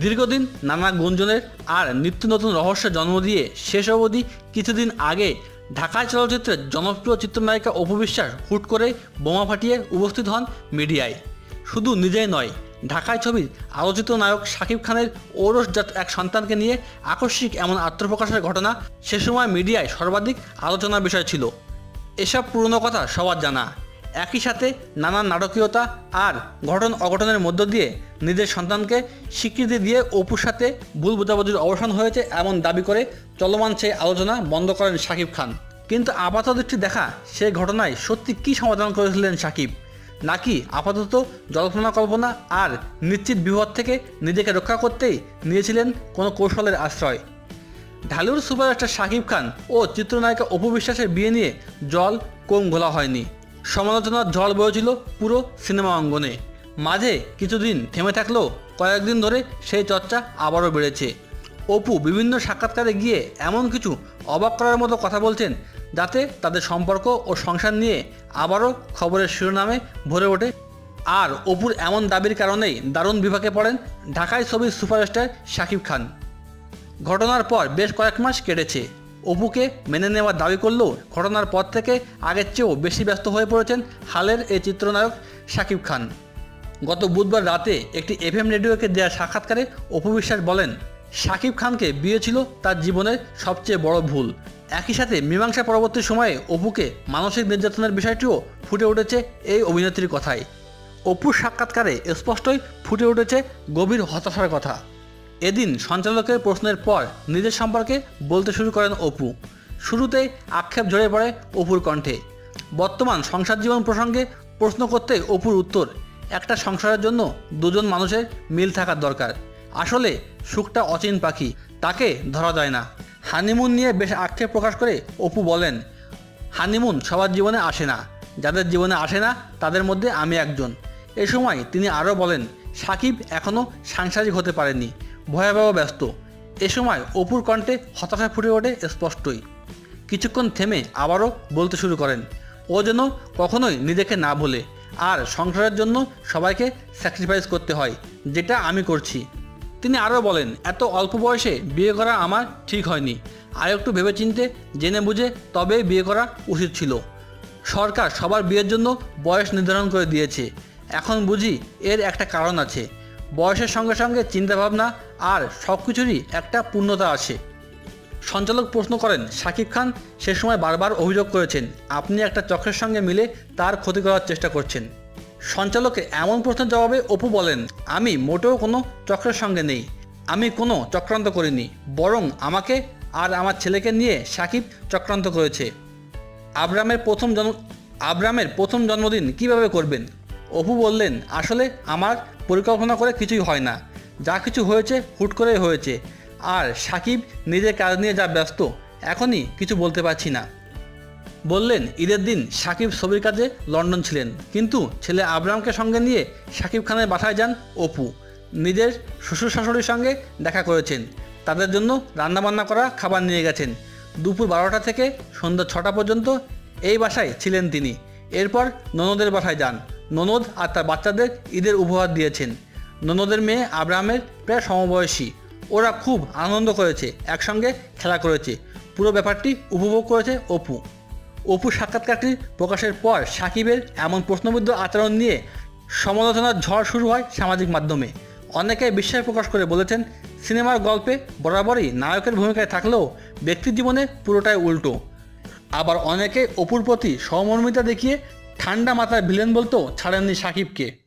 দীর্ঘদিন নানা গুঞ্জনের আর নিত্য নতুন রহস্যের জন্ম দিয়ে শেষ অবধি কিছুদিন আগে ঢাকায় চলচ্চিত্রের জনপ্রিয় চিত্রনায়িকা অপু বিশ্বাস হুট করে বোমা ফাটিয়ে উপস্থিত হন মিডিয়ায়। শুধু নিজেই নয়, ঢাকায় ছবির আলোচিত নায়ক শাকিব খানের ঔরসজাত এক সন্তানকে নিয়ে আকস্মিক এমন আত্মপ্রকাশের ঘটনা সে সময় মিডিয়ায় সর্বাধিক আলোচনার বিষয় ছিল। এসব পুরনো কথা সবার জানা। একই সাথে নানান নাটকীয়তা আর ঘটন অঘটনের মধ্য দিয়ে নিজের সন্তানকে স্বীকৃতি দিয়ে অপুর সাথে ভুল বোঝাবুঝির অবসান হয়েছে এমন দাবি করে চলমান সেই আলোচনা বন্ধ করেন শাকিব খান। কিন্তু আপাতদৃষ্টি দেখা সেই ঘটনায় সত্যি কী সমাধান করেছিলেন শাকিব? নাকি আপাতত জল্পনা কল্পনা আর নিশ্চিত বিপদ থেকে নিজেকে রক্ষা করতেই নিয়েছিলেন কোনো কৌশলের আশ্রয়? ঢালিউড সুপারস্টার শাকিব খান ও চিত্রনায়িকা অপু বিশ্বাসের বিয়ে নিয়ে জল কম ঘোলা হয়নি। সমালোচনার জল বয়েছিল পুরো সিনেমা অঙ্গনে। মাঝে কিছুদিন থেমে থাকলেও কয়েকদিন ধরে সেই চর্চা আবারও বেড়েছে। অপু বিভিন্ন সাক্ষাৎকারে গিয়ে এমন কিছু অবাক করার মতো কথা বলছেন যাতে তাদের সম্পর্ক ও সংসার নিয়ে আবারও খবরের শিরোনামে ভরে ওঠে। আর অপুর এমন দাবির কারণেই দারুণ বিভাগে পড়েন ঢাকায় ছবির সুপারস্টার শাকিব খান। ঘটনার পর বেশ কয়েক মাস কেটেছে। অপুকে মেনে নেওয়ার দাবি করলেও ঘটনার পর থেকে আগের চেয়েও বেশি ব্যস্ত হয়ে পড়েছেন হালের এই চিত্রনায়ক শাকিব খান। গত বুধবার রাতে একটি এফএম রেডিওকে দেওয়া সাক্ষাৎকারে অপু বিশ্বাস বলেন শাকিব খানকে বিয়ে ছিল তার জীবনের সবচেয়ে বড় ভুল। একই সাথে মীমাংসা পরবর্তী সময়ে অপুকে মানসিক নির্যাতনের বিষয়টিও ফুটে উঠেছে এই অভিনেত্রীর কথায়। অপুর সাক্ষাৎকারে স্পষ্টই ফুটে উঠেছে গভীর হতাশার কথা। এদিন সঞ্চালকের প্রশ্নের পর নিজের সম্পর্কে বলতে শুরু করেন অপু। শুরুতেই আক্ষেপ ঝরে পড়ে অপুর কণ্ঠে। বর্তমান সংসার জীবন প্রসঙ্গে প্রশ্ন করতে অপুর উত্তর, একটা সংসারের জন্য দুজন মানুষের মিল থাকার দরকার। আসলে সুখটা অচিন পাখি, তাকে ধরা যায় না। হানিমুন নিয়ে বেশ আক্ষেপ প্রকাশ করে অপু বলেন, হানিমুন সবার জীবনে আসে না। যাদের জীবনে আসে না, তাদের মধ্যে আমি একজন। এ সময় তিনি আরও বলেন, সাকিব এখনও সাংসারিক হতে পারেনি। ভয়াবহ ব্যস্ত। এ সময় অপুর কণ্ঠে হতাশা ফুটে ওঠে স্পষ্টই। কিছুক্ষণ থেমে আবারও বলতে শুরু করেন, ও যেন কখনোই নিজেকে না ভুলে, আর সংসারের জন্য সবাইকে স্যাক্রিফাইস করতে হয়, যেটা আমি করছি। তিনি আরও বলেন, এত অল্প বয়সে বিয়ে করা আমার ঠিক হয়নি। আর একটু ভেবেচিন্তে জেনে বুঝে তবেই বিয়ে করা উচিত ছিল। সরকার সবার বিয়ের জন্য বয়স নির্ধারণ করে দিয়েছে। এখন বুঝি এর একটা কারণ আছে। বয়সের সঙ্গে সঙ্গে চিন্তাভাবনা আর সব কিছুরই একটা পূর্ণতা আছে। সঞ্চালক প্রশ্ন করেন, শাকিব খান সে সময় বারবার অভিযোগ করেছেন, আপনি একটা চক্রের সঙ্গে মিলে তার ক্ষতি করার চেষ্টা করছেন। সঞ্চালকের এমন প্রশ্নের জবাবে অপু বলেন, আমি মোটেও কোনো চক্রের সঙ্গে নেই, আমি কোনো চক্রান্ত করিনি, বরং আমাকে আর আমার ছেলেকে নিয়ে সাকিব চক্রান্ত করেছে। আব্রামের প্রথম জন্ম, আব্রামের প্রথম জন্মদিন কীভাবে করবেন? অপু বললেন, আসলে আমার পরিকল্পনা করে কিছুই হয় না যা কিছু হয়েছে হুট করে হয়েছে। আর সাকিব নিজের কাজ নিয়ে যা ব্যস্ত, এখনই কিছু বলতে পারছি না। বললেন, ঈদের দিন সাকিব ছবির কাজে লন্ডন ছিলেন। কিন্তু ছেলে আব্রামকে সঙ্গে নিয়ে সাকিব খানের বাসায় যান অপু। নিজের শ্বশুর শাশুড়ির সঙ্গে দেখা করেছেন। তাদের জন্য রান্নাবান্না করা খাবার নিয়ে গেছেন। দুপুর বারোটা থেকে সন্ধ্যা ছটা পর্যন্ত এই বাসায় ছিলেন তিনি। এরপর ননদের বাসায় যান। ননদ আর তার বাচ্চাদের ঈদের উপহার দিয়েছেন। ননদের মেয়ে আব্রাহামের প্রায় সমবয়সী। ওরা খুব আনন্দ করেছে, একসঙ্গে খেলা করেছে। পুরো ব্যাপারটি উপভোগ করেছে অপু। অপু সাক্ষাৎকারটি প্রকাশের পর সাকিবের এমন প্রশ্নবিদ্ধ আচরণ নিয়ে সমালোচনার ঝড় শুরু হয় সামাজিক মাধ্যমে। অনেকে বিশ্বাস প্রকাশ করে বলেছেন, সিনেমার গল্পে বরাবরই নায়কের ভূমিকায় থাকলেও ব্যক্তি জীবনে পুরোটাই উল্টো। আবার অনেকে অপুর প্রতি সহমর্মিতা দেখিয়ে ঠান্ডা মাথায় ভিলেন বলতেও ছাড়েননি সাকিবকে।